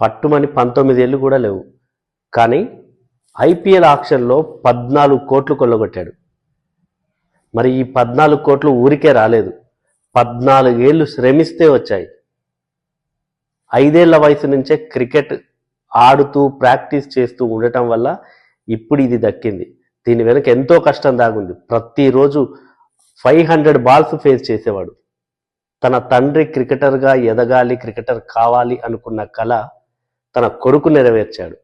పట్టుమని పంతొమ్మిది ఏళ్ళు కూడా లేవు. కానీ ఐపీఎల్ ఆక్షన్లో పద్నాలుగు కోట్లు కొల్లగొట్టాడు. మరి ఈ పద్నాలుగు కోట్లు ఊరికే రాలేదు. పద్నాలుగేళ్ళు శ్రమిస్తే వచ్చాయి. ఐదేళ్ళ వయసు నుంచే క్రికెట్ ఆడుతూ ప్రాక్టీస్ చేస్తూ ఉండటం వల్ల ఇప్పుడు ఇది దక్కింది. దీని వెనుక ఎంతో కష్టం దాగుంది. ప్రతిరోజు ఫైవ్ హండ్రెడ్ బాల్స్ ఫేస్ చేసేవాడు. తన తండ్రి క్రికెటర్గా ఎదగాలి క్రికెటర్ కావాలి అనుకున్న కళ తన కొడుకు నెరవేర్చాడు.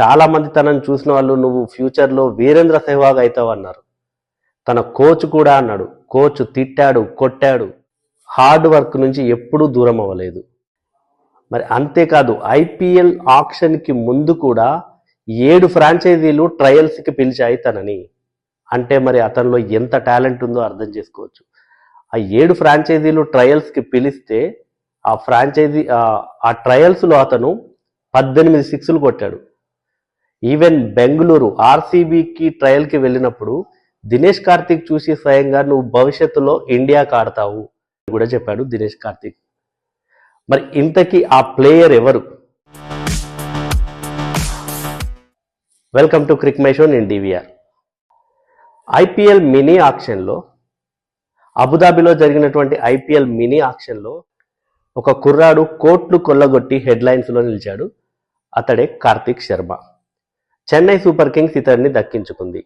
చాలామంది తనను చూసిన వాళ్ళు నువ్వు ఫ్యూచర్లో వీరేంద్ర సెహ్వాగ్ అవుతావు అన్నారు తన కోచ్ కూడా అన్నాడు. కోచ్ తిట్టాడు కొట్టాడు. హార్డ్ వర్క్ నుంచి ఎప్పుడూ దూరం అవ్వలేదు. మరి అంతేకాదు ఐపీఎల్ ఆక్షన్కి ముందు కూడా ఏడు ఫ్రాంచైజీలు ట్రయల్స్కి పిలిచాయి తనని. అంటే మరి అతనిలో ఎంత టాలెంట్ ఉందో అర్థం చేసుకోవచ్చు. ఆ ఏడు ఫ్రాంచైజీలు ట్రయల్స్కి పిలిస్తే ఆ ఫ్రాంచైజీ ఆ- ఆ ట్రయల్స్లో అతను పద్దెనిమిది సిక్స్లు కొట్టాడు. ఈవెన్ బెంగళూరు ఆర్సీబీకి ట్రయల్కి వెళ్ళినప్పుడు దినేష్ కార్తిక్ చూసి స్వయంగా నువ్వు భవిష్యత్తులో ఇండియాకి ఆడతావు అని కూడా చెప్పాడు దినేష్ కార్తిక్. మరి ఇంతకీ ఆ ప్లేయర్ ఎవరు? వెల్కమ్ టు క్రిక్ మైషోన్ ఇన్ డివిఆర్ ఐపీఎల్ మినీ ఆక్షన్లో అబుదాబిలో జరిగినటువంటి ఐపీఎల్ మినీ ఆక్షన్లో ఒక కుర్రాడు కోట్లు కొల్లగొట్టి హెడ్లైన్స్లో నిలిచాడు. అతడే కార్తిక్ శర్మ. చెన్నై సూపర్ కింగ్స్ ఇతడిని దక్కించుకుంది.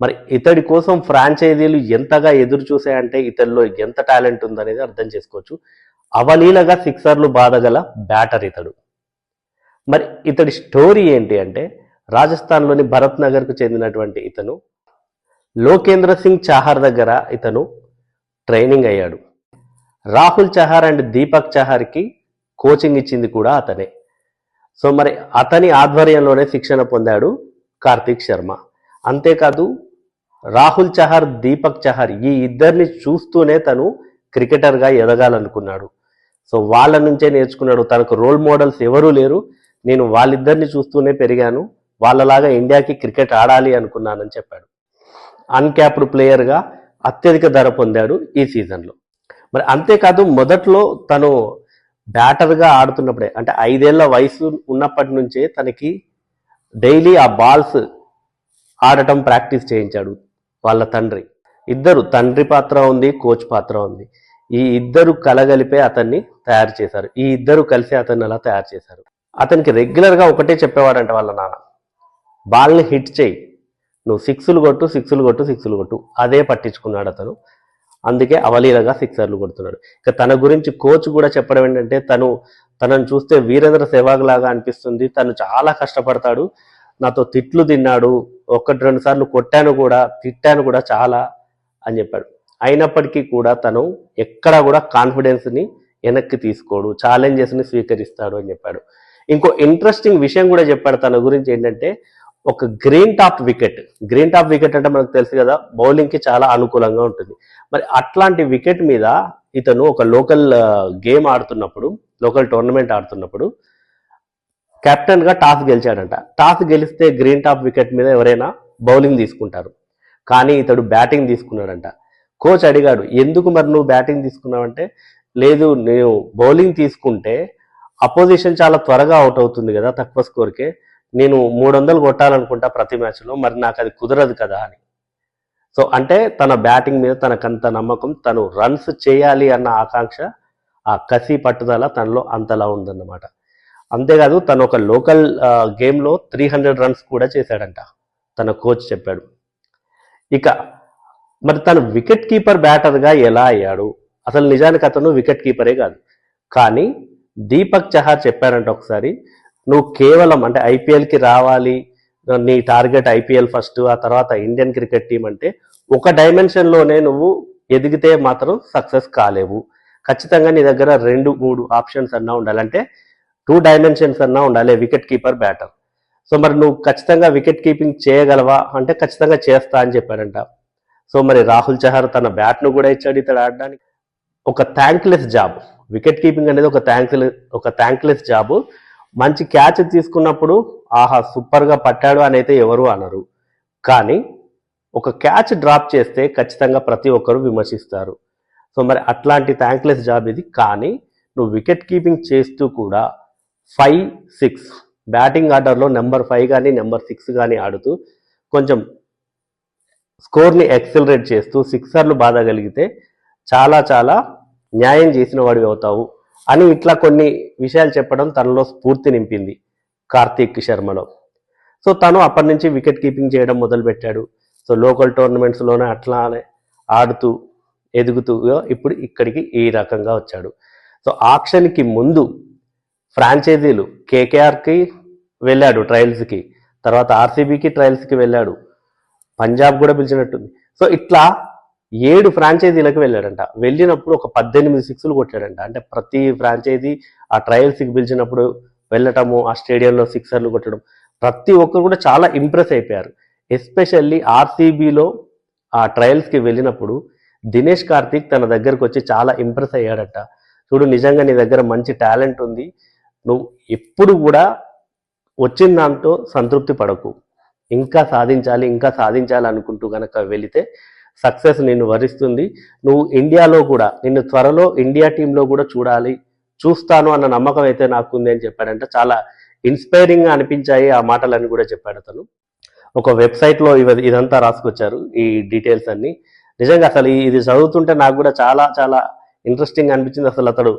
మరి ఇతడి కోసం ఫ్రాంచైజీలు ఎంతగా ఎదురు చూసాయంటే ఇతడిలో ఎంత టాలెంట్ ఉందనేది అర్థం చేసుకోవచ్చు. అవలీలగా సిక్సర్లు బాధగల బ్యాటర్ ఇతడు. మరి ఇతడి స్టోరీ ఏంటి అంటే రాజస్థాన్లోని భరత్ నగర్కు చెందినటువంటి ఇతను లోకేంద్ర సింగ్ చాహర్ దగ్గర ఇతను ట్రైనింగ్ అయ్యాడు. రాహుల్ చహార్ అండ్ దీపక్ చహార్కి కోచింగ్ ఇచ్చింది కూడా అతనే. సో మరి అతని ఆధ్వర్యంలోనే శిక్షణ పొందాడు కార్తీక్ శర్మ. అంతేకాదు రాహుల్ చహార్ దీపక్ చహార్ ఈ ఇద్దరిని చూస్తూనే తను క్రికెటర్గా ఎదగాలనుకున్నాడు. సో వాళ్ళ నుంచే నేర్చుకున్నాడు. తనకు రోల్ మోడల్స్ ఎవరూ లేరు. నేను వాళ్ళిద్దరిని చూస్తూనే పెరిగాను. వాళ్ళలాగా ఇండియాకి క్రికెట్ ఆడాలి అనుకున్నానని చెప్పాడు. అన్క్యాప్డ్ ప్లేయర్గా అత్యధిక ధర పొందాడు ఈ సీజన్లో. మరి అంతేకాదు మొదట్లో తను బ్యాటర్గా ఆడుతున్నప్పుడే అంటే ఐదేళ్ళ వయసు ఉన్నప్పటి నుంచే తనకి డైలీ ఆ బాల్స్ ఆడటం ప్రాక్టీస్ చేయించాడు వాళ్ళ తండ్రి. ఇద్దరు తండ్రి పాత్ర ఉంది కోచ్ పాత్ర ఉంది. ఈ ఇద్దరు కలగలిపే అతన్ని తయారు చేశారు. ఈ ఇద్దరు కలిసి అతన్ని అలా తయారు చేశారు? అతనికి రెగ్యులర్గా ఒకటే చెప్పేవాడంట వాళ్ళ నాన్న బాల్ని హిట్ చేయి. నువ్వు సిక్స్లు కొట్టు సిక్స్లు కొట్టు సిక్స్లు కొట్టు. అదే పట్టించుకున్నాడు అతను. అందుకే అవలీలగా సిక్సర్లు కొడుతున్నాడు. ఇక తన గురించి కోచ్ కూడా చెప్పడం ఏంటంటే తను తనను చూస్తే వీరేంద్ర సెహ్వాగ్ లాగా అనిపిస్తుంది. తను చాలా కష్టపడతాడు. నాతో తిట్లు తిన్నాడు. ఒకటి రెండు సార్లు కొట్టాను కూడా తిట్టాను కూడా చాలా అని చెప్పాడు. అయినప్పటికీ కూడా తను ఎక్కడా కూడా కాన్ఫిడెన్స్ని వెనక్కి తీసుకోడు. ఛాలెంజెస్ని స్వీకరిస్తాడు అని చెప్పాడు. ఇంకో ఇంట్రెస్టింగ్ విషయం కూడా చెప్పాడు తన గురించి ఏంటంటే ఒక green top wicket. Green top wicket అంటే మనకు తెలుసు కదా బౌలింగ్కి చాలా అనుకూలంగా ఉంటుంది. మరి అట్లాంటి వికెట్ మీద ఇతను ఒక లోకల్ గేమ్ ఆడుతున్నప్పుడు లోకల్ టోర్నమెంట్ ఆడుతున్నప్పుడు కెప్టెన్గా టాస్ గెలిచాడంట. టాస్ గెలిస్తే గ్రీన్ టాప్ వికెట్ మీద ఎవరైనా బౌలింగ్ తీసుకుంటారు. కానీ ఇతడు బ్యాటింగ్ తీసుకున్నాడంట. కోచ్ అడిగాడు ఎందుకు మరి నువ్వు బ్యాటింగ్ తీసుకున్నావంటే? లేదు నేను బౌలింగ్ తీసుకుంటే అపోజిషన్ చాలా త్వరగా అవుట్ అవుతుంది కదా తక్కువ స్కోర్కే. నేను మూడు వందలు కొట్టాలనుకుంటా ప్రతి మ్యాచ్లో మరి నాకు అది కుదరదు కదా అని. సో అంటే తన బ్యాటింగ్ మీద తనకంత నమ్మకం తను రన్స్ చేయాలి అన్న ఆకాంక్ష ఆ కసి పట్టుదల తనలో అంతలా ఉందన్నమాట. అంతేకాదు తను ఒక లోకల్ గేమ్లో త్రీ హండ్రెడ్ రన్స్ కూడా చేశాడంట. తన కోచ్ చెప్పాడు. ఇక మరి తను వికెట్ కీపర్ బ్యాటర్గా ఎలా అయ్యాడు? అసలు నిజానికి అతను వికెట్ కీపరే కాదు. కానీ దీపక్ చహార్ చెప్పారంట ఒకసారి నువ్వు కేవలం అంటే ఐపీఎల్కి రావాలి నీ టార్గెట్ ఐపీఎల్ ఫస్ట్ ఆ తర్వాత ఇండియన్ క్రికెట్ టీం అంటే ఒక డైమెన్షన్లోనే నువ్వు ఎదిగితే మాత్రం సక్సెస్ కాలేవు. ఖచ్చితంగా నీ దగ్గర రెండు మూడు ఆప్షన్స్ అన్నా ఉండాలంటే టూ డైమెన్షన్స్ అన్నా ఉండాలి వికెట్ కీపర్ బ్యాటర్. సో మరి నువ్వు ఖచ్చితంగా వికెట్ కీపింగ్ చేయగలవా? అంటే ఖచ్చితంగా చేస్తా అని చెప్పాడంట. సో మరి రాహుల్ చహర్ తన బ్యాట్ను కూడా ఇచ్చాడు ఇతడు ఆడడానికి. ఒక థ్యాంక్లెస్ జాబ్ వికెట్ కీపింగ్ అనేది ఒక థ్యాంక్లెస్ ఒక థ్యాంక్లెస్ జాబ్ మంచి క్యాచ్ తీసుకున్నప్పుడు ఆహా సూపర్గా పట్టాడు అని అయితే ఎవరు అనరు. కానీ ఒక క్యాచ్ డ్రాప్ చేస్తే ఖచ్చితంగా ప్రతి ఒక్కరు విమర్శిస్తారు. సో మరి అట్లాంటి థ్యాంక్లెస్ జాబ్ ఇది. కానీ నువ్వు వికెట్ కీపింగ్ చేస్తూ కూడా ఫైవ్ సిక్స్ బ్యాటింగ్ ఆర్డర్లో నెంబర్ ఫైవ్ కానీ నెంబర్ సిక్స్ కానీ ఆడుతూ కొంచెం స్కోర్ని ఎక్సలరేట్ చేస్తూ సిక్సర్లు బాధగలిగితే చాలా చాలా న్యాయం చేసిన వాడివి అవుతావు. అని ఇట్లా కొన్ని విషయాలు చెప్పడం తనలో స్ఫూర్తి నింపింది కార్తీక్ శర్మలో. సో తను అప్పటి నుంచి వికెట్ కీపింగ్ చేయడం మొదలుపెట్టాడు. సో లోకల్ టోర్నమెంట్స్లోనే అట్లానే ఆడుతూ ఎదుగుతూ ఇప్పుడు ఇక్కడికి ఈ రకంగా వచ్చాడు. సో ఆక్షన్కి ముందు ఫ్రాంచైజీలు కేకేఆర్కి వెళ్ళాడు ట్రయల్స్కి. తర్వాత ఆర్సీబీకి ట్రయల్స్కి వెళ్ళాడు. పంజాబ్ కూడా పిలిచినట్టుంది. సో ఇట్లా ఏడు ఫ్రాంచైజీలకు వెళ్ళాడంట. వెళ్ళినప్పుడు ఒక పద్దెనిమిది సిక్స్లు కొట్టాడంట. అంటే ప్రతి ఫ్రాంచైజీ ఆ ట్రయల్స్కి పిలిచినప్పుడు వెళ్ళటము ఆ స్టేడియంలో సిక్సర్లు కొట్టడం ప్రతి ఒక్కరు కూడా చాలా ఇంప్రెస్ అయిపోయారు. ఎస్పెషల్లీ ఆర్సీబీలో ఆ ట్రయల్స్కి వెళ్ళినప్పుడు దినేష్ కార్తీక్ తన దగ్గరకు వచ్చి చాలా ఇంప్రెస్ అయ్యాడట. చూడు నిజంగా నీ దగ్గర మంచి టాలెంట్ ఉంది. నువ్వు ఎప్పుడు కూడా వచ్చిన దాంతో సంతృప్తి పడకు. ఇంకా సాధించాలి ఇంకా సాధించాలి అనుకుంటూ కనుక వెళితే సక్సెస్ నిన్ను వరిస్తుంది. నువ్వు ఇండియాలో కూడా నిన్ను త్వరలో ఇండియా టీంలో కూడా చూడాలి. చూస్తాను అన్న నమ్మకం అయితే నాకుంది అని చెప్పాడంటే. చాలా ఇన్స్పైరింగ్గా అనిపించాయి ఆ మాటలని కూడా చెప్పాడు అతను. ఒక వెబ్సైట్లో ఇవ ఇదంతా రాసుకొచ్చారు ఈ డీటెయిల్స్ అన్ని. నిజంగా అసలు ఇది చదువుతుంటే నాకు కూడా చాలా చాలా ఇంట్రెస్టింగ్ అనిపించింది. అసలు అతడు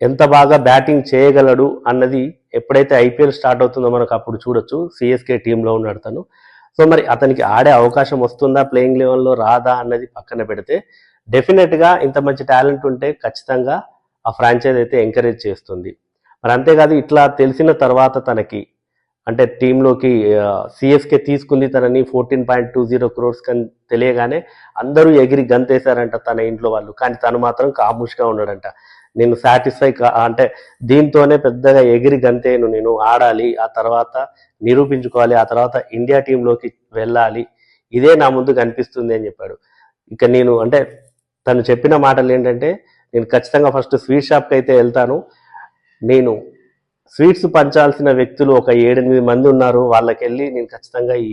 ఎంత బాగా బ్యాటింగ్ చేయగలడు అన్నది ఎప్పుడైతే ఐపీఎల్ స్టార్ట్ అవుతుందో మనకు అప్పుడు చూడొచ్చు. సిఎస్కే టీంలో ఉన్నాడు తను సో మరి అతనికి ఆడే అవకాశం వస్తుందా? ప్లేయింగ్ లెవెల్లో రాదా? అన్నది పక్కన పెడితే డెఫినెట్గా ఇంత మంచి టాలెంట్ ఉంటే ఖచ్చితంగా ఆ ఫ్రాంచైజ్ అయితే ఎంకరేజ్ చేస్తుంది. మరి అంతేకాదు ఇట్లా తెలిసిన తర్వాత తనకి అంటే టీంలోకి సిఎస్కే తీసుకుంది తనని fourteen point two zero crores కని తెలియగానే అందరూ ఎగిరి గంతేశారంట తన ఇంట్లో వాళ్ళు. కానీ తను మాత్రం కాముష్గా ఉన్నాడంట. నేను సాటిస్ఫై కా అంటే దీంతోనే పెద్దగా ఎగిరి గంతేను నేను ఆడాలి ఆ తర్వాత నిరూపించుకోవాలి ఆ తర్వాత ఇండియా టీంలోకి వెళ్ళాలి. ఇదే నా ముందు కనిపిస్తుంది అని చెప్పాడు. ఇక నేను అంటే తను చెప్పిన మాటలు ఏంటంటే నేను ఖచ్చితంగా ఫస్ట్ స్వీట్ షాప్కి అయితే వెళ్తాను. నేను స్వీట్స్ పంచాల్సిన వ్యక్తులు ఒక ఏడెనిమిది మంది ఉన్నారు. వాళ్ళకి వెళ్ళి నేను ఖచ్చితంగా ఈ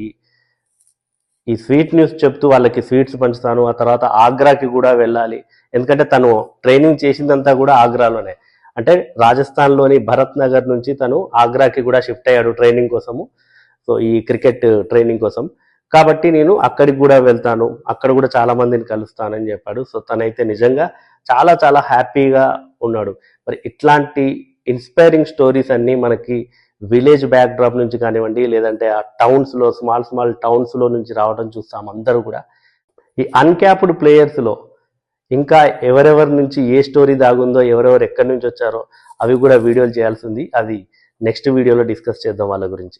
ఈ స్వీట్ న్యూస్ చెప్తూ వాళ్ళకి స్వీట్స్ పంచుతాను ఆ తర్వాత ఆగ్రాకి కూడా వెళ్ళాలి. ఎందుకంటే తను ట్రైనింగ్ చేసిందంతా కూడా ఆగ్రాలోనే. అంటే రాజస్థాన్లోని భరత్ నగర్ నుంచి తను ఆగ్రాకి కూడా షిఫ్ట్ అయ్యాడు ట్రైనింగ్ కోసము. సో ఈ క్రికెట్ ట్రైనింగ్ కోసం. కాబట్టి నేను అక్కడికి కూడా వెళ్తాను. అక్కడ కూడా చాలా మందిని కలుస్తానని చెప్పాడు. సో తనైతే నిజంగా చాలా చాలా హ్యాపీగా ఉన్నాడు. మరి ఇట్లాంటి ఇన్స్పైరింగ్ స్టోరీస్ అన్నీ మనకి విలేజ్ బ్యాక్ డ్రాప్ నుంచి కానివ్వండి లేదంటే ఆ టౌన్స్లో స్మాల్ స్మాల్ టౌన్స్లో నుంచి రావడం చూస్తాం అందరూ కూడా. ఈ అన్క్యాప్డ్ ప్లేయర్స్లో ఇంకా ఎవరెవరి నుంచి ఏ స్టోరీ దాగుందో ఎవరెవరు ఎక్కడి నుంచి వచ్చారో అవి కూడా వీడియోలు చేయాల్సి ఉంది. అది నెక్స్ట్ వీడియోలో డిస్కస్ చేద్దాం వాళ్ళ గురించి.